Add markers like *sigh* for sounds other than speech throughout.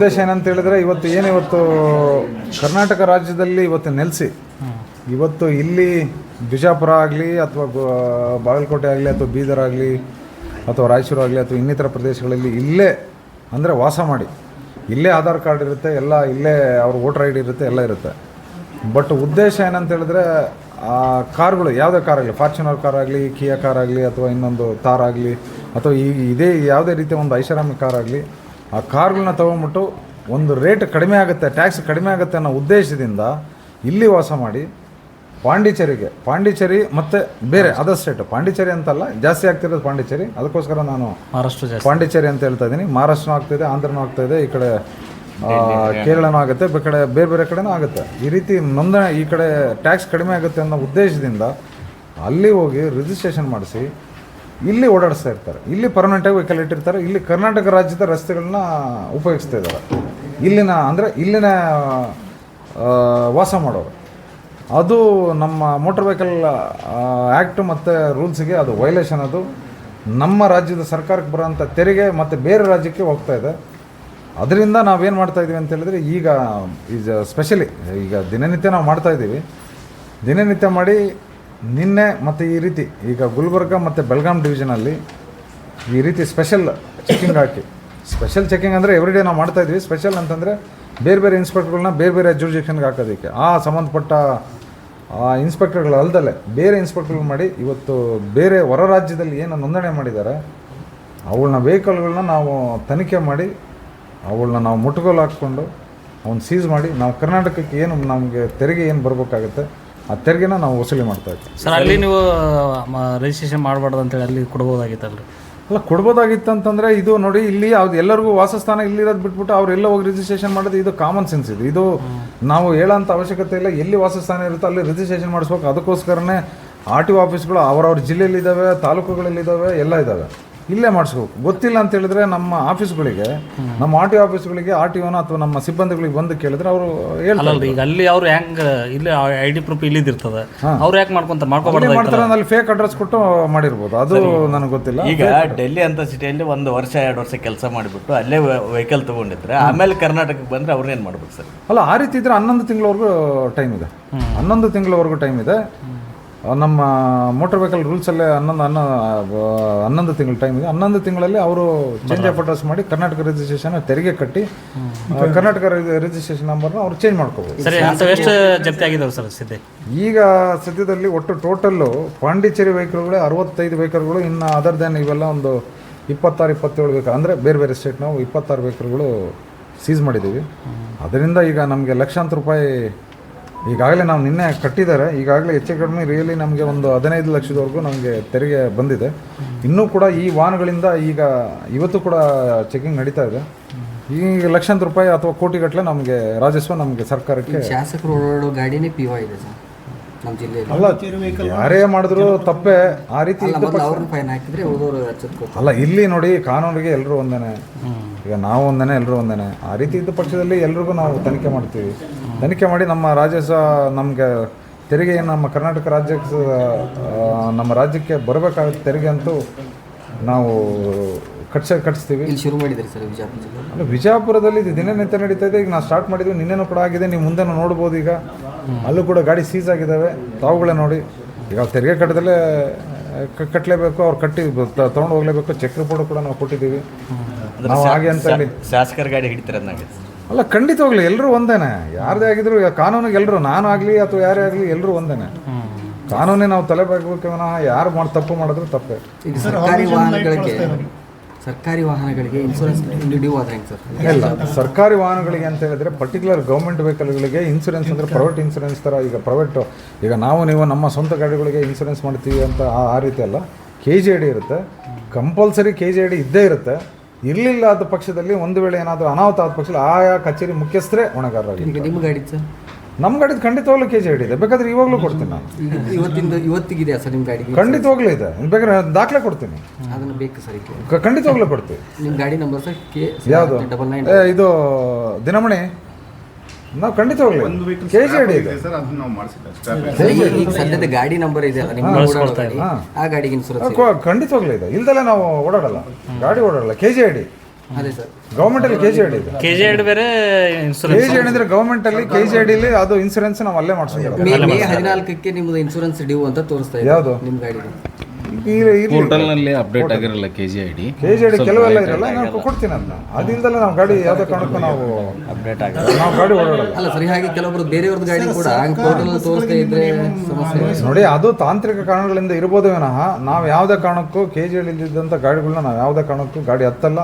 ಉದ್ದೇಶ ಏನಂತ ಹೇಳಿದ್ರೆ ಇವತ್ತು ಏನು ಇವತ್ತು ಕರ್ನಾಟಕ ರಾಜ್ಯದಲ್ಲಿ ಇವತ್ತು ನೆಲೆಸಿ. ಇವತ್ತು ಇಲ್ಲಿ ಬಿಜಾಪುರ ಆಗಲಿ ಅಥವಾ ಬಾಗಲಕೋಟೆ ಆಗಲಿ ಅಥವಾ ಬೀದರ್ ಆಗಲಿ ಅಥವಾ ರಾಯಚೂರು ಆಗಲಿ ಅಥವಾ ಇನ್ನಿತರ ಪ್ರದೇಶಗಳಲ್ಲಿ ಇಲ್ಲೇ ಅಂದರೆ ವಾಸ ಮಾಡಿ. ಇಲ್ಲೇ ಆಧಾರ್ ಕಾರ್ಡ್ ಇರುತ್ತೆ, ಎಲ್ಲ ಇಲ್ಲೇ ಅವ್ರ ವೋಟರ್ ಐ ಡಿ ಇರುತ್ತೆ, ಎಲ್ಲ ಇರುತ್ತೆ. ಬಟ್ ಉದ್ದೇಶ ಏನಂತ ಹೇಳಿದ್ರೆ ಆ ಕಾರ್ಗಳು, ಯಾವುದೇ ಕಾರ್ ಆಗಲಿ ಫಾರ್ಚುನರ್ ಕಾರ್ ಆಗಲಿ ಕಿಯಾ ಕಾರ್ ಆಗಲಿ ಅಥವಾ ಇನ್ನೊಂದು ತಾರ್ ಆಗಲಿ ಅಥವಾ ಈ, ಇದೇ ಯಾವುದೇ ರೀತಿಯ ಒಂದು ಐಷಾರಾಮಿ ಕಾರ್ ಆಗಲಿ ಆ ಕಾರ್ಗಳನ್ನ ತೊಗೊಂಬಿಟ್ಟು ಒಂದು ರೇಟ್ ಕಡಿಮೆ ಆಗುತ್ತೆ ಟ್ಯಾಕ್ಸ್ ಕಡಿಮೆ ಆಗುತ್ತೆ ಅನ್ನೋ ಉದ್ದೇಶದಿಂದ ಇಲ್ಲಿ ವಾಸ ಮಾಡಿ ಪಾಂಡಿಚೇರಿಗೆ ಪಾಂಡಿಚೇರಿ ಮತ್ತು ಬೇರೆ ಅದರ್ ಸ್ಟೇಟ್ ಪಾಂಡಿಚೇರಿ ಅಂತಲ್ಲ ಜಾಸ್ತಿ ಆಗ್ತಿರೋದು ಪಾಂಡಿಚೇರಿ. ಅದಕ್ಕೋಸ್ಕರ ನಾನು ಮಹಾರಾಷ್ಟ್ರ ಜಾಸ್ತಿ. ಪಾಂಡಿಚೇರಿ ಅಂತ ಹೇಳ್ತಾ ಇದ್ದೀನಿ. ಮಹಾರಾಷ್ಟ್ರನೂ ಆಗ್ತಿದೆ ಆಂಧ್ರನೂ ಆಗ್ತಾಯಿದೆ ಈ ಕಡೆ ಆ, ಕೇರಳನೂ ಆಗುತ್ತೆ ಬೇರೆ ಕಡೆ ಬೇರೆ ಬೇರೆ ಕಡೆನೂ ಆಗುತ್ತೆ. ಈ ರೀತಿ ನೋಂದಣಿ ಈ ಕಡೆ ಟ್ಯಾಕ್ಸ್ ಕಡಿಮೆ ಆಗುತ್ತೆ ಅನ್ನೋ ಉದ್ದೇಶದಿಂದ ಅಲ್ಲಿ ಹೋಗಿ ರಿಜಿಸ್ಟ್ರೇಷನ್ ಮಾಡಿಸಿ ಇಲ್ಲಿ ಓಡಾಡಿಸ್ತಾ ಇರ್ತಾರೆ. ಇಲ್ಲಿ ಪರ್ಮನೆಂಟಾಗಿ ವೆಹಿಕಲ್ ಇಟ್ಟಿರ್ತಾರೆ. ಇಲ್ಲಿ ಕರ್ನಾಟಕ ರಾಜ್ಯದ ರಸ್ತೆಗಳನ್ನ ಉಪಯೋಗಿಸ್ತಾ ಇದ್ದಾರೆ. ಇಲ್ಲಿನ ಅಂದರೆ ಇಲ್ಲಿನ ವಾಸ ಮಾಡೋರು. ಅದು ನಮ್ಮ ಮೋಟರ್ ವೆಹಿಕಲ್ ಆ್ಯಕ್ಟ್ ಮತ್ತು ರೂಲ್ಸಿಗೆ ಅದು ವೈಲೇಷನ್ ಅದು. ನಮ್ಮ ರಾಜ್ಯದ ಸರ್ಕಾರಕ್ಕೆ ಬರೋಂಥ ತೆರಿಗೆ ಮತ್ತು ಬೇರೆ ರಾಜ್ಯಕ್ಕೆ ಹೋಗ್ತಾ ಇದೆ. ಅದರಿಂದ ನಾವೇನು ಮಾಡ್ತಾ ಇದ್ದೀವಿ ಅಂತ ಹೇಳಿದ್ರೆ ಈಗ ಈಸ್ ಸ್ಪೆಷಲಿ ಈಗ ದಿನನಿತ್ಯ ನಾವು ಮಾಡ್ತಾ ಇದ್ದೀವಿ ದಿನನಿತ್ಯ ಮಾಡಿ ನಿನ್ನೆ ಮತ್ತು ಈ ರೀತಿ, ಈಗ ಗುಲ್ಬರ್ಗ ಮತ್ತು ಬೆಳಗಾಂ ಡಿವಿಷನಲ್ಲಿ ಈ ರೀತಿ ಸ್ಪೆಷಲ್ ಚೆಕಿಂಗ್ ಹಾಕಿ. ಸ್ಪೆಷಲ್ ಚೆಕಿಂಗ್ ಅಂದರೆ ಎವ್ರಿಡೇ ನಾವು ಮಾಡ್ತಾ ಇದ್ವಿ. ಸ್ಪೆಷಲ್ ಅಂತಂದರೆ ಬೇರೆ ಬೇರೆ ಇನ್ಸ್ಪೆಕ್ಟರ್ಗಳನ್ನ ಬೇರೆ ಬೇರೆ ಜುರಿಜೆಕ್ಷನ್ಗೆ ಹಾಕೋದಕ್ಕೆ. ಆ ಸಂಬಂಧಪಟ್ಟ, ಆ ಇನ್ಸ್ಪೆಕ್ಟರ್ಗಳು ಅಲ್ಲದಲ್ಲೇ ಬೇರೆ ಇನ್ಸ್ಪೆಕ್ಟರ್ಗಳು ಮಾಡಿ ಇವತ್ತು ಬೇರೆ ಹೊರ ರಾಜ್ಯದಲ್ಲಿ ಏನು ನೋಂದಣಿ ಮಾಡಿದ್ದಾರೆ ಅವಳನ್ನ ವೆಹಿಕಲ್ಗಳನ್ನ ನಾವು ತನಿಖೆ ಮಾಡಿ, ಅವಳನ್ನ ನಾವು ಮುಟ್ಟುಗೋಲು ಹಾಕ್ಕೊಂಡು ಅವನ್ನ ಸೀಸ್ ಮಾಡಿ, ನಾವು ಕರ್ನಾಟಕಕ್ಕೆ ಏನು ನಮಗೆ ತೆರಿಗೆ ಏನು ಬರಬೇಕಾಗುತ್ತೆ ಆ ತೆರಿಗೆನ ನಾವು ವಸೂಲಿ ಮಾಡ್ತಾ ಇದ್ದೀವಿ ಸರ್ ಅಲ್ಲಿ ನೀವು ರಿಜಿಸ್ಟ್ರೇಷನ್ ಮಾಡಬಾರ್ದು ಅಂತೇಳಿ ಅಲ್ಲಿ ಕೊಡ್ಬೋದಾಗಿತ್ತಲ್ರಿ? ಅಲ್ಲ ಕೊಡ್ಬೋದಾಗಿತ್ತು ಅಂತಂದರೆ ಇದು ನೋಡಿ ಇಲ್ಲಿ ಅವ್ರು ಎಲ್ಲರಿಗೂ ವಾಸಸ್ಥಾನ ಇಲ್ಲಿರೋದು ಬಿಟ್ಬಿಟ್ಟು ಅವರೆಲ್ಲ ಹೋಗಿ ರಿಜಿಸ್ಟ್ರೇಷನ್ ಮಾಡೋದು ಇದು ಕಾಮನ್ ಸೆನ್ಸ್ ಇದು. ಇದು ನಾವು ಹೇಳೋಂಥ ಅವಶ್ಯಕತೆ ಇಲ್ಲ ಎಲ್ಲಿ ವಾಸಸ್ಥಾನ ಇರುತ್ತೋ ಅಲ್ಲಿ ರಿಜಿಸ್ಟ್ರೇಷನ್ ಮಾಡಿಸ್ಬೇಕು. ಅದಕ್ಕೋಸ್ಕರನೇ ಆರ್ ಟಿ ಒ ಆಫೀಸ್ಗಳು ಅವರವ್ರ ಜಿಲ್ಲೆಯಲ್ಲಿದ್ದಾವೆ ತಾಲೂಕುಗಳಲ್ಲಿದ್ದಾವೆ ಎಲ್ಲ ಇದ್ದಾವೆ. ಇಲ್ಲೇ ಮಾಡಿಸ್ಬೇಕು. ಗೊತ್ತಿಲ್ಲ ಅಂತ ಹೇಳಿದ್ರೆ ನಮ್ಮ ಆಫೀಸ್ಗಳಿಗೆ ನಮ್ಮ ಆರ್ ಟಿ ಒ ಆಫೀಸ್ಗಳಿಗೆ ಆರ್ ಟಿ ಓನ ಅಥವಾ ನಮ್ಮ ಸಿಬ್ಬಂದಿಗಳಿಗೆ ಬಂದು ಕೇಳಿದ್ರೆ ಅವರು ಹೇಳ್ತಾರೆ ಈಗ ಅಲ್ಲಿ ಅವ್ರು ಹೆಂಗ್ ಇಲ್ಲಿ ಐ ಡಿ ಪ್ರೂಫ್ ಇಲ್ಲಿದ್ದಿರ್ತದೆ ಅವ್ರು ಯಾಕೆ ಮಾಡ್ಕೊಂತ ಮಾಡ್ಕೊಬಾರ್ದು ಮಾಡ್ತಾರೆ ಅಲ್ಲಿ ಫೇಕ್ ಅಡ್ರೆಸ್ ಕೊಟ್ಟು ಮಾಡಿರ್ಬೋದು. ಅದು ನನಗೆ ಗೊತ್ತಿಲ್ಲ. ಈಗ ಡೆಲ್ಲಿ ಅಂತ ಸಿಟಿಯಲ್ಲಿ ಒಂದು ವರ್ಷ ಎರಡು ವರ್ಷ ಕೆಲಸ ಮಾಡಿಬಿಟ್ಟು ಅಲ್ಲೇ ವೆಹಿಕಲ್ ತಗೊಂಡಿದ್ರೆ ಆಮೇಲೆ ಕರ್ನಾಟಕಕ್ಕೆ ಬಂದ್ರೆ ಅವ್ರನ್ನೇನು ಮಾಡ್ಬೇಕು ಸರ್? ಅಲ್ಲ ಆ ರೀತಿ ಇದ್ರೆ ಹನ್ನೊಂದು ತಿಂಗಳವರೆಗೂ ಟೈಮ್ ಇದೆ. ಹನ್ನೊಂದು ತಿಂಗಳವರೆಗೂ ಟೈಮ್ ಇದೆ. ನಮ್ಮ ಮೋಟರ್ ವೆಹಿಕಲ್ ರೂಲ್ಸಲ್ಲೇ ಹನ್ನೊಂದು ಹನ್ನೊ ಹನ್ನೊಂದು ತಿಂಗಳು ಟೈಮ್ ಇದೆ. ಹನ್ನೊಂದು ತಿಂಗಳಲ್ಲಿ ಅವರು ಚೇಂಜ್ ಆಫ್ ಅಡ್ರೆಸ್ ಮಾಡಿ ಕರ್ನಾಟಕ ರಿಜಿಸ್ಟ್ರೇಷನ್ ತೆರಿಗೆ ಕಟ್ಟಿ ಕರ್ನಾಟಕ ರಿಜಿಸ್ಟ್ರೇಷನ್ ನಂಬರ್ನ ಅವ್ರು ಚೇಂಜ್ ಮಾಡ್ಕೋಬೋದು. ಸರಿ ಅಂತ ಎಷ್ಟು ಜಪ್ತಿ ಆಗಿದಾವೆ ಸರ್ ಸಿದ್ದೆ ಈಗ ಸದ್ಯದಲ್ಲಿ ಒಟ್ಟು ಟೋಟಲ್ಲು ಪಾಂಡಿಚೇರಿ ವೆಹಿಕಲ್ಗಳೇ ಅರವತ್ತೈದು ವೆಹಿಕಲ್ಗಳು ಇನ್ನು ಅದರ್ ದೆನ್ ಇವೆಲ್ಲ ಒಂದು ಇಪ್ಪತ್ತಾರು ಇಪ್ಪತ್ತೇಳು ವೆಹಿಕಲ್ ಅಂದರೆ ಬೇರೆ ಬೇರೆ ಸ್ಟೇಟ್ ನಾವು ಇಪ್ಪತ್ತಾರು ವೆಹಿಕಲ್ಗಳು ಸೀಸ್ ಮಾಡಿದ್ದೀವಿ. ಅದರಿಂದ ಈಗ ನಮಗೆ ಲಕ್ಷಾಂತರ ರೂಪಾಯಿ ಈಗಾಗಲೇ ನಾವು ನಿನ್ನೆ ಕಟ್ಟಿದ್ದಾರೆ. ಈಗಾಗಲೇ ಹೆಚ್ಚು ಕಡಿಮೆ ರಿಯಲಿ ನಮಗೆ ಒಂದು ಹದಿನೈದು ಲಕ್ಷದವರೆಗೂ ನಮಗೆ ತೆರಿಗೆ ಬಂದಿದೆ. ಇನ್ನೂ ಕೂಡ ಈ ವಾಹನಗಳಿಂದ ಈಗ ಇವತ್ತು ಕೂಡ ಚೆಕಿಂಗ್ ನಡೀತಾ ಇದೆ. ಈಗ ಲಕ್ಷಾಂತರ ರೂಪಾಯಿ ಅಥವಾ ಕೋಟಿಗಟ್ಟಲೆ ನಮಗೆ ರಾಜಸ್ವ ನಮಗೆ ಸರ್ಕಾರಕ್ಕೆ ಶಾಸಕರು ಓಡಾಡೋ ಗಾಡಿನೇ ಪಿ ಇದೆ ಸರ್ ನಮ್ಮ ಜಿಲ್ಲೆಯಲ್ಲಿ. ಅಲ್ಲ ಯಾರೇ ಮಾಡಿದ್ರು ತಪ್ಪೇ. ಆ ರೀತಿ ಅವ್ರನ್ನ ಫೈನ್ ಹಾಕಿದ್ರೆ ಉಳಿದವರು ಅಲ್ಲ ಇಲ್ಲಿ ನೋಡಿ ಕಾನೂನಿಗೆ ಎಲ್ಲರೂ ಒಂದೇನೆ. ಈಗ ನಾವು ಒಂದೇನೆ ಎಲ್ಲರೂ ಒಂದೇನೆ. ಆ ರೀತಿ ಇದ್ದ ಪಕ್ಷದಲ್ಲಿ ಎಲ್ರಿಗೂ ನಾವು ತನಿಖೆ ಮಾಡ್ತೀವಿ. ತನಿಖೆ ಮಾಡಿ ನಮ್ಮ ರಾಜಸ್ವ ನಮಗೆ ತೆರಿಗೆ ನಮ್ಮ ಕರ್ನಾಟಕ ರಾಜ್ಯಕ್ಕೆ ನಮ್ಮ ರಾಜ್ಯಕ್ಕೆ ಬರಬೇಕಾಗುತ್ತೆ ತೆರಿಗೆ ಅಂತೂ ನಾವು ಕಟ್ಸ ಕಟ್ಸ್ತೀವಿ. ಇಲ್ಲಿ ಶುರು ಮಾಡಿದ್ರಿ ಸರ್ ವಿಜಯಪುರ ಜಿಲ್ಲೆ? ವಿಜಯಪುರದಲ್ಲಿ ಇದು ದಿನನಿತ್ಯ ನಡೀತಾ ಇದೆ. ಈಗ ನಾವು ಸ್ಟಾರ್ಟ್ ಮಾಡಿದ್ವಿ ನಿನ್ನೆನೂ ಕೂಡ ಆಗಿದೆ. ನೀವು ಮುಂದೆನೂ ನೋಡ್ಬೋದು ಈಗ. ಅಲ್ಲೂ ಕೂಡ ಗಾಡಿ ಸೀಸ್ ಆಗಿದ್ದಾವೆ. ತಾವುಗಳೇ ನೋಡಿ. ಈಗ ತೆರಿಗೆ ಕಟ್ಟದಲ್ಲೇ ಕಟ್ಟಲೇಬೇಕು ಅವ್ರು ಕಟ್ಟಿ ತೊಗೊಂಡು ಹೋಗ್ಲೇಬೇಕು. ಚೆಕ್ ರಿಪೋರ್ಟ್ ಕೂಡ ನಾವು ಕೊಟ್ಟಿದ್ದೀವಿ. ನಾವು ಹಾಗೆ ಅಂತ ಹೇಳಿ. ಶಾಸಕರ ಗಾಡಿ ಹಿಡಿತಾರೆ ಅಲ್ಲ ಖಂಡಿತವಾಗ್ಲಿ ಎಲ್ಲರೂ ಒಂದೇನೆ. ಯಾರದೇ ಆಗಿದ್ರು ಈಗ ಕಾನೂನಿಗೆ ಎಲ್ಲರೂ ನಾನು ಆಗಲಿ ಅಥವಾ ಯಾರೇ ಆಗಲಿ ಎಲ್ಲರೂ ಒಂದೇನೆ. ಕಾನೂನೇ ನಾವು ತಲೆ ಬಾಗಬೇಕು ವಿನಃ ಯಾರು ಮಾಡಿ ತಪ್ಪು ಮಾಡಿದ್ರು ತಪ್ಪೇ. ಈಗ ಸರ್ಕಾರಿ ವಾಹನಗಳಿಗೆ ಸರ್ಕಾರಿ ವಾಹನಗಳಿಗೆ ಇನ್ಶೂರೆನ್ಸ್ ಡ್ಯೂ ಆದ್ರೆ ಹೆಂಗೆ ಸರ್? ಇಲ್ಲ ಸರ್ಕಾರಿ ವಾಹನಗಳಿಗೆ ಅಂತ ಹೇಳಿದ್ರೆ ಪರ್ಟಿಕ್ಯುಲರ್ ಗೌರ್ಮೆಂಟ್ ವೆಹಿಕಲ್ಗಳಿಗೆ ಇನ್ಸೂರೆನ್ಸ್ ಅಂದರೆ ಪ್ರೈವೇಟ್ ಇನ್ಸೂರೆನ್ಸ್ ಥರ ಈಗ ಪ್ರೈವೇಟ್ ಈಗ ನಾವು ನೀವು ನಮ್ಮ ಸ್ವಂತ ಗಾಡಿಗಳಿಗೆ ಇನ್ಸೂರೆನ್ಸ್ ಮಾಡ್ತೀವಿ ಅಂತ ಆ ಆ ರೀತಿ ಅಲ್ಲ. ಕೆ ಜಿ ಐ ಡಿ ಇರುತ್ತೆ. Compulsory K G I D ಇದ್ದೇ ಇರುತ್ತೆ. ಇರಲಿಲ್ಲ ಆದ ಪಕ್ಷದಲ್ಲಿ ಒಂದು ವೇಳೆ ಏನಾದರೂ ಅನಾಹುತ ಆದ ಪಕ್ಷದಲ್ಲಿ ಆಯಾ ಕಚೇರಿ ಮುಖ್ಯಸ್ಥರೇ ಹೊಣೆಗಾರರಾಗಿ ಈಗ ನಿಮ್ಮ ಗಾಡಿ ಸರ್ ನಮ್ಮ ಗಾಡಿದು ಖಂಡಿತವಾಗ್ಲೂ ಕೆ ಜಿ ಹಿಡಿದೆ ಬೇಕಾದ್ರೆ ಇವಾಗಲೂ ಕೊಡ್ತೀನಿ ನಾನು. ಇವತ್ತಿಂದ ಇವತ್ತಿಗಿದೆಯಾ ಸರ್ ನಿಮ್ಮ ಗಾಡಿ ಖಂಡಿತವಾಗ್ಲೂ ಇದೆ. ಬೇಕಾದ್ರೆ ದಾಖಲೆ ಕೊಡ್ತೀನಿ. ಅದನ್ನು ಬೇಕು ಸರ್ ಈಗ. ಖಂಡಿತವಾಗ್ಲೂ ಕೊಡ್ತೀವಿ ನಿಮ್ಮ ಗಾಡಿ ನಂಬರ್ ಸರ್ ಕೆ ಯಾವುದು? Double nine. ಇದು ದಿನಮಣಿ. ನಾವು ಖಂಡಿತ ಕೆ ಜಿ ಇದೆ. ಸರ್ ಅದನ್ನ ನಾವು ಮಾಡಿಸಿಲ್ಲ. ಈಗ ಸದ್ಯದ ಗಾಡಿ ನಂಬರ್ ಇದೆ ಅಲ್ಲ ನಿಮ್ಮ ಓಡಾಡೋ ಗಾಡಿ ಆ ಗಾಡಿಗೆ ಇನ್ಸೂರೆನ್ಸ್ ಖಂಡಿತ ಖಂಡಿತವಾಗ್ಲೂ ಇದೆ ಇಲ್ದಲ್ಲ ನಾವು ಓಡಾಡಲ್ಲ. ಗಾಡಿ ಓಡಾಡಲ್ಲ. ಕೆ ಜಿ ಐ ಡಿ ಅದೇ ಸರ್. ಗೌರ್ಮೆಂಟಲ್ಲಿ ಕೆ ಜಿ ಇದೆ. ಕೆ ಜಿ ಐಡಿ ಬೇರೆ ಕೆ ಇನ್ಸೂರೆನ್ಸ್ ಜಿ ಅಂದ್ರೆ ಡಿ ಗೌರ್ಮೆಂಟಲ್ಲಿ ಕೆ ಜಿ ಐ ಡಿಲಿ ಅದು ಇನ್ಸೂರೆನ್ಸ್ ನಾವು ಅಲ್ಲೇ ಮಾಡಿಸ್ಬೇಕು ಮೇ ಮೇ ಹದಿನಾಲ್ಕಕ್ಕೆ ನಿಮ್ದು ಇನ್ಸೂರೆನ್ಸ್ ಡ್ಯೂ ಅಂತ ತೋರಿಸ್ತಾ ಇದೆ ಯಾವುದು? ನಿಮ್ಮ ಗಾಡಿಗೆ ಪೋರ್ಟಲ್ನಲ್ಲಿ ಅಪ್ಡೇಟ್ ಆಗಿರಲ್ಲ K G I D K G I D ಕೆಲವೆಲ್ಲ ಇರಲ್ಲ ನಾನು ಕೊಡ್ತೀನಿ ಅದನ್ನ. ಅದಿಂದಲೇ ನಾವು ಗಾಡಿ ಯಾವುದೇ ಕಾರಣಕ್ಕೂ ನಾವು ಅಪ್ಡೇಟ್ ಆಗ ನಾವು ಗಾಡಿ ಓಡಾಡಲ್ಲ ಅಲ್ಲ ಸರಿ ಹಾಗೆ ಕೆಲವೊಬ್ರು ಬೇರೆಯವ್ರದ್ದು ಗಾಡಿ ಕೂಡ ಪೋರ್ಟಲ್ ತೋರಿಸ್ತಾ ಇದ್ರೆ ಸಮಸ್ಯೆ ನೋಡಿ ಅದು ತಾಂತ್ರಿಕ ಕಾರಣಗಳಿಂದ ಇರ್ಬೋದು ವಿನಃ ನಾವು ಯಾವುದೇ ಕಾರಣಕ್ಕೂ ಕೆ ಜಿ ಇದ್ದಂಥ ಗಾಡಿಗಳನ್ನ ನಾವು ಯಾವುದೇ ಕಾರಣಕ್ಕೂ ಗಾಡಿ ಹತ್ತಲ್ಲ.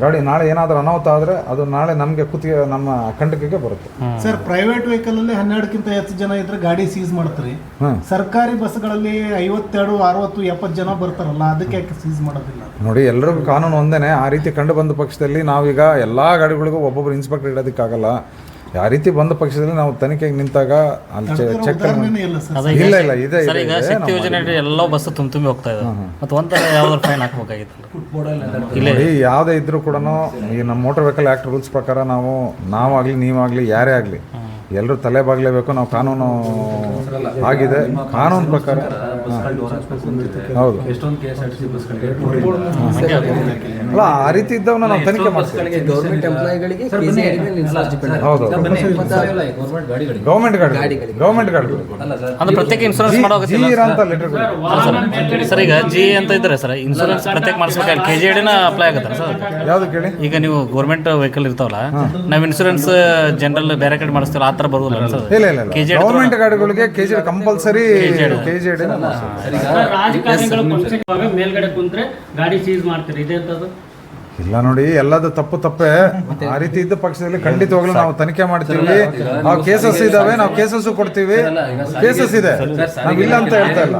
ಗಾಡಿ ನಾಳೆ ಏನಾದರೂ ಅನಾಹುತ ಆದರೆ ಅದು ನಾಳೆ ನಮಗೆ ಕುತ್ತಿಗೆ ನಮ್ಮ ಕಂಡಕಿಗೆ ಬರುತ್ತೆ. ಸರ್ ಪ್ರೈವೇಟ್ ವೆಹಿಕಲ್ ಅಲ್ಲಿ ಹನ್ನೆರಡಕ್ಕಿಂತ ಹೆಚ್ಚು ಜನ ಇದ್ರೆ ಗಾಡಿ ಸೀಸ್ ಮಾಡ್ತಾರೆ. ಹ್ಮ್. ಸರ್ಕಾರಿ ಬಸ್ಗಳಲ್ಲಿ ಐವತ್ತೆರಡು ಅರವತ್ತು ಎಪ್ಪತ್ತು ಜನ ಬರ್ತಾರಲ್ಲ ಅದಕ್ಕೆ ಯಾಕೆ ಸೀಸ್ ಮಾಡೋದಿಲ್ಲ? ನೋಡಿ ಎಲ್ಲರಿಗೂ ಕಾನೂನು ಒಂದೇನೆ. ಆ ರೀತಿ ಕಂಡು ಬಂದ ಪಕ್ಷದಲ್ಲಿ ನಾವೀಗ ಎಲ್ಲ ಗಾಡಿಗಳಿಗೂ ಒಬ್ಬೊಬ್ಬರು ಇನ್ಸ್ಪೆಕ್ಟರ್ ಇಡೋದಕ್ಕಾಗಲ್ಲ. ಆ ರೀತಿ ಬಂದ ಪಕ್ಷದಲ್ಲಿ ನಾವು ತನಿಖೆಗೆ ನಿಂತಾಗ ಅಲ್ಲಿ ಚೆಕ್ ಇಲ್ಲ ಇಲ್ಲ ಇದೆ ಸರ್ ಈಗ. ಶಕ್ತಿ ಯೋಜನೆ ಎಲ್ಲ ಬಸ್ ತುಂಬ ತುಂಬಿ ಹೋಗ್ತಾ ಇದೆ. ಮತ್ತು ಒಂಥರ ಯಾವ್ದಾದ್ರು ಫೈನ್ ಹಾಕ್ಬೇಕಾಗಿತ್ತು. ಇಲ್ಲ ಯಾವುದೇ ಇದ್ರೂ ಕೂಡ ಈ ನಮ್ಮ ಮೋಟರ್ ವೆಹಿಕಲ್ ಆ್ಯಕ್ಟ್ ರೂಲ್ಸ್ ಪ್ರಕಾರ ನಾವು ನಾವಾಗಲಿ ನೀವಾಗಲಿ ಯಾರೇ ಆಗಲಿ ಎಲ್ಲರೂ ತಲೆ ಬಾಗ್ಲೇಬೇಕು ನಾವು ಕಾನೂನು ಆಗಿದೆ. ಕಾನೂನು ಪ್ರಕಾರ ಹೌದು. ಎಷ್ಟೊಂದು K S R T C ಬಸ್ಗಳಿಗೆ ಅಲ್ಲ ಆ ರೀತಿ ಇದ್ದವನ್ನ ನಾವು ತನಿಖೆ ಮಾಡ್ತೀವಿ. ಗೌರ್ಮೆಂಟ್ ಎಂಪ್ಲಾಯಿಗಳಿಗೆ ಕೆ ಜಿ ಮೇಲೆ ಇನ್ಸೂರೆನ್ಸ್ ಡಿಪೆಂಡ್ ಹೌದು ಗೌರ್ಮೆಂಟ್ ಗಾಡಿಗಳಿಗೆ. ಗೌರ್ಮೆಂಟ್ ಗಾಡಿ ಗೌರ್ಮೆಂಟ್ ಗಾಡಿ ಅಂದ್ರೆ ಪ್ರತ್ಯೇಕ ಇನ್ಸೂರೆನ್ಸ್ ಮಾಡೋ ಅಂತ ಲೆಟರ್ ಸರ್ ಈಗ ಜಿ ಅಂತ ಇದ್ದಾರೆ ಸರ್. ಇನ್ಸೂರೆನ್ಸ್ ಪ್ರತ್ಯೇಕ ಮಾಡಿಸ್ಬೇಕಾದ್ರೆ ಕೆ ಜಿ ಐಡಿನ ಅಪ್ಲೈ ಆಗುತ್ತೆ ಸರ್? ಯಾವ್ದು ಕೇಳಿ? ಈಗ ನೀವು ಗೌರ್ಮೆಂಟ್ ವೆಹಿಕಲ್ ಇರ್ತಾವಲ್ಲ ನಾವು ಇನ್ಸೂರೆನ್ಸ್ ಜನರಲ್ ಬೇರೆ ಕಡೆ ಮಾಡಿಸ್ತೀವಲ್ಲ ಆ ಥರ ಬರೋದಿಲ್ಲ ಸರ್? ಇಲ್ಲ ಇಲ್ಲ ಇಲ್ಲ. K G government ಗಾಡಿಗಳಿಗೆ K G compulsory K G ರಾಜಕಾರಣಿಗಳು ಮೇಲ್ಗಡೆ ಕುಂತ್ರೆ ಗಾಡಿ ಸೀಸ್ ಮಾಡ್ತಾರೆ. ಇದೆ ಅಂತದ್ದು ಇಲ್ಲ ನೋಡಿ ಎಲ್ಲದ ತಪ್ಪು ತಪ್ಪೆ. ಆ ರೀತಿ ಇದ್ದ ಪಕ್ಷದಲ್ಲಿ ಖಂಡಿತವಾಗ್ಲೂ ನಾವು ತನಿಖೆ ಮಾಡ್ತೀವಿ. ನಾವು ಕೇಸಸ್ ಇದಾವೆ ನಾವು ಕೇಸಸ್ ಕೊಡ್ತೀವಿ. ಕೇಸಸ್ ಇದೆ. ನಾವು ಇಲ್ಲ ಅಂತ ಹೇಳ್ತಾ ಇಲ್ಲ.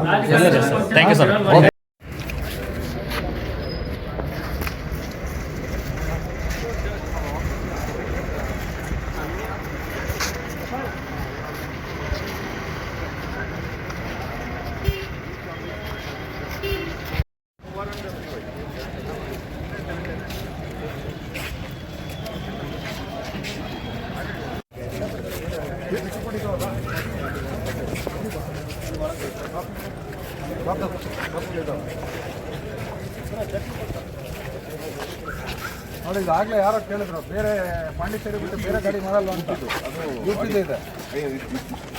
ನೋಡಿ ಈಗಾಗಲೇ ಯಾರೋ ಕೇಳಿದ್ರು ಬೇರೆ ಪಾಂಡಿಚೇರಿ ಬಿಟ್ಟು ಬೇರೆ ಗಾಡಿ ಮಾಡಲ್ಲ ಅಂತಿದ್ದು ಅದು ಇದೆ.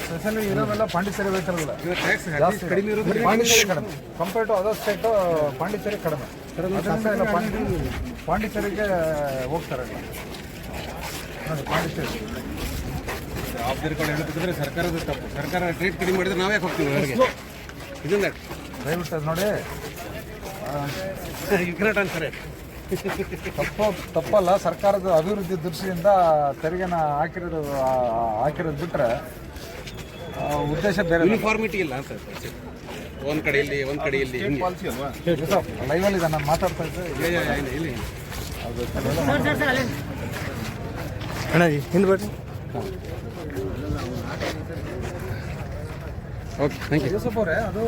ಸ್ಪೆಷಲಿ ಇರೋವೆಲ್ಲ ಪಾಂಡಿಚೇರಿ ವೆಹಿಕಲ್ ಜಾಸ್ತಿ ಪಾಂಡಿಚೇರಿ ಕಡಿಮೆ. Compare to other state Pondicherry ಕಡಿಮೆ. ಅದರಿಂದ ಪಾಂಡಿಚೇರಿಗೆ ಹೋಗ್ತಾರೆ ಪಾಂಡಿಚೇರಿ. ನೋಡಿ ಪಾಂಡಿಚೇರಿ ಸರ್ಕಾರದ ತಪ್ಪು. ಸರ್ಕಾರ ಟ್ರೀಟ್ ಕಡಿಮೆ ಮಾಡಿದ್ರೆ ನಾವೇ ಹೋಗ್ತೀವಿ ಇದನ್ನ ದಯವಿಟ್ಟು ನೋಡಿ. *laughs* ಯು ಅಂತಾರೆ ತಪ್ಪು ತಪ್ಪಲ್ಲ. ಸರ್ಕಾರದ ಅಭಿವೃದ್ಧಿ ದೃಷ್ಟಿಯಿಂದ ತೆರಿಗೆನ ಹಾಕಿರೋದು ಹಾಕಿರೋದು ಬಿಟ್ರೆ ಉದ್ದೇಶ ಬೇರೆ ಯೂನಿಫಾರ್ಮಿಟಿ ಇಲ್ಲ ಅಂತ ಒಂದ್ ಕಡೆಯಲ್ಲಿ ಒಂದ್ ಕಡೆಯಲ್ಲಿ ಲೈವ್ ಲೈವಲ್ಲಿ ಇದೆ ನಾನು ಮಾತಾಡ್ತಾ ಇದ್ದೆ. ಓಕೆ ಥ್ಯಾಂಕ್ ಯು ಯೂಸಫ್ ಅವರೇ ಅದು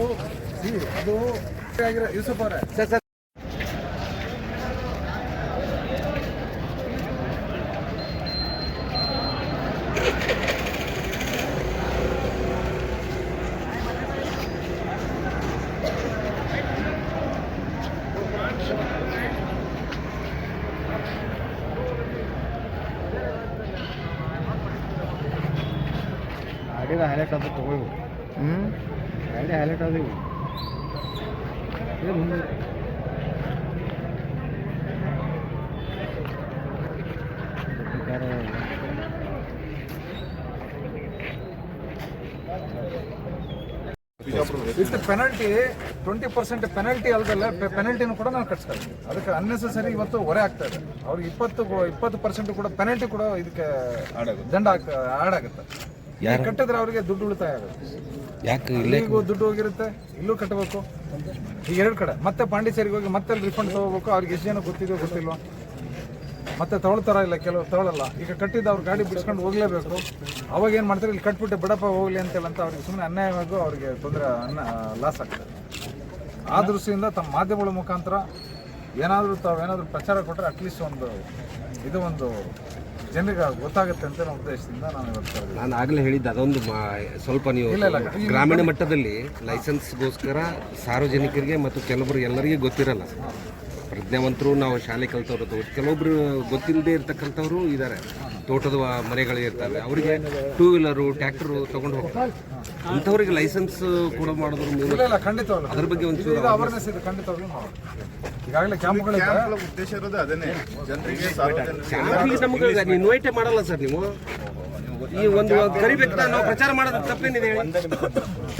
ಅದು ಯೂಸಫ್ ಅವರೇ. Sir sir. ಗಾಡಿದ ಹೈಲೈಟ್ ಅಂತ ತಗೊಳ್ಬೇಕು ಗಾಡಿ ಹೈಲೈಟ್ ಅದು with penalty twenty percent penalty ಅಲ್ಲದಲ್ಲ ಪೆನಲ್ಟಿನೂ ಕೂಡ ನಾವು ಕಟ್ಸ್ತಾ ಇದ್ದೀವಿ ಅದಕ್ಕೆ ಅನ್ನೆಸೆಸರಿ ಇವತ್ತು ಹೊರೆ ಆಗ್ತಾ ಇದೆ ಅವ್ರಿಗೆ ಇಪ್ಪತ್ತು ಇಪ್ಪತ್ತು ಪರ್ಸೆಂಟ್ ಕೂಡ ಪೆನಲ್ಟಿ ಕೂಡ ಇದಕ್ಕೆ ದಂಡ ಆಡ್ ಆಗುತ್ತೆ ಈಗ ಕಟ್ಟಿದ್ರೆ ಅವರಿಗೆ ದುಡ್ಡು ಉಳಿತಾಯ ಆಗುತ್ತೆ. ಯಾಕೆ ಇಲ್ಲಿಗೂ ದುಡ್ಡು ಹೋಗಿರುತ್ತೆ ಇಲ್ಲೂ ಕಟ್ಟಬೇಕು. ಈಗ ಎರಡು ಕಡೆ. ಮತ್ತೆ ಪಾಂಡಿಚೇರಿಗೆ ಹೋಗಿ ಮತ್ತೆ ರಿಫಂಡ್ ತಗೋಬೇಕು. ಅವ್ರಿಗೆ ಎಷ್ಟು ಜನ ಗೊತ್ತಿದೆಯೋ ಗೊತ್ತಿಲ್ವಾ. ಮತ್ತೆ ತಗೊಳ್ತಾರ ಇಲ್ಲ, ಕೆಲವು ತಗೊಳ್ಳಲ್ಲ ಈಗ ಕಟ್ಟಿದ್ದು ಅವ್ರ ಗಾಡಿ ಬಿಡಿಸ್ಕೊಂಡು ಹೋಗ್ಲೇಬೇಕು. ಅವಾಗ ಏನು ಮಾಡ್ತಾರೆ, ಇಲ್ಲಿ ಕಟ್ಬಿಟ್ಟು ಬಡಪ್ಪ ಹೋಗ್ಲಿ ಅಂತೇಳಿ ಅಂತ ಅವ್ರಿಗೆ ಸುಮ್ಮನೆ ಅನ್ಯಾಯವಾಗೂ ಅವ್ರಿಗೆ ತೊಂದರೆ, ಅನ್ನ ಲಾಸ್ ಆಗ್ತದೆ. ಆ ದೃಷ್ಟಿಯಿಂದ ತಮ್ಮ ಮಾಧ್ಯಮಗಳ ಮುಖಾಂತರ ಏನಾದರೂ ತಾವೇನಾದರೂ ಪ್ರಚಾರ ಕೊಟ್ಟರೆ ಅಟ್ಲೀಸ್ಟ್ ಒಂದು, ಇದು ಒಂದು ಜನರಿಗೆ ಗೊತ್ತಾಗುತ್ತೆ ಅಂತ ನಮ್ಮ ಉದ್ದೇಶದಿಂದ ನಾನು ಇವತ್ತು. ನಾನು ಆಗಲೇ ಹೇಳಿದ್ದೆ ಅದೊಂದು ಸ್ವಲ್ಪ ನೀವು. ಗ್ರಾಮೀಣ ಮಟ್ಟದಲ್ಲಿ ಲೈಸೆನ್ಸ್ಗೋಸ್ಕರ ಸಾರ್ವಜನಿಕರಿಗೆ ಮತ್ತು ಕೆಲವರು ಎಲ್ಲರಿಗೂ ಗೊತ್ತಿರಲ್ಲ ಪ್ರಜ್ಞಾವಂತರು ನಾವು ಶಾಲೆ ಕಲ್ತವ್ರು ಕೆಲವೊಬ್ರು ಗೊತ್ತಿಲ್ಲದೆ ಇರ್ತಕ್ಕಂಥವ್ರು ಇದ್ದಾರೆ ತೋಟದ ಮನೆಗಳಿರ್ತವೆ ಮನೆಗಳು ಇರ್ತವೆ. ಅವರಿಗೆ ಟೂ ವೀಲರು ಟ್ರ್ಯಾಕ್ಟರು ತಗೊಂಡು ಹೋಗ್ತಾರೆ. ಅಂಥವ್ರಿಗೆ ಲೈಸೆನ್ಸ್ ಕೂಡ ಮಾಡೋದ್ರ ಮೂಲಕ ಖಂಡಿತವಾಗ್ಲೂ ಅದ್ರ ಬಗ್ಗೆ ಒಂಚೂರು ಇದು ಅವೇರ್ನೆಸ್ ಇದೆ ಖಂಡಿತವಾಗ್ಲೂ ಮಾಡೋಣ. ಈಗಾಗಲೇ ಕ್ಯಾಂಪ್ಗಳಿದೆ ಉದ್ದೇಶ ಇರೋದು ಅದನ್ನೇ. ಜನರಿಗೆ ಸಾರ್ವಜನಿಕ ನಮಗೆ ನೀವು ಇನ್ವೈಟೇ ಮಾಡಲ್ಲ ಸರ್ ನೀವು. ಈ ಒಂದು ಕರಿಬೇಕು ನಾವು ಪ್ರಚಾರ ಮಾಡೋದು ತಪ್ಪೇನಿದೆ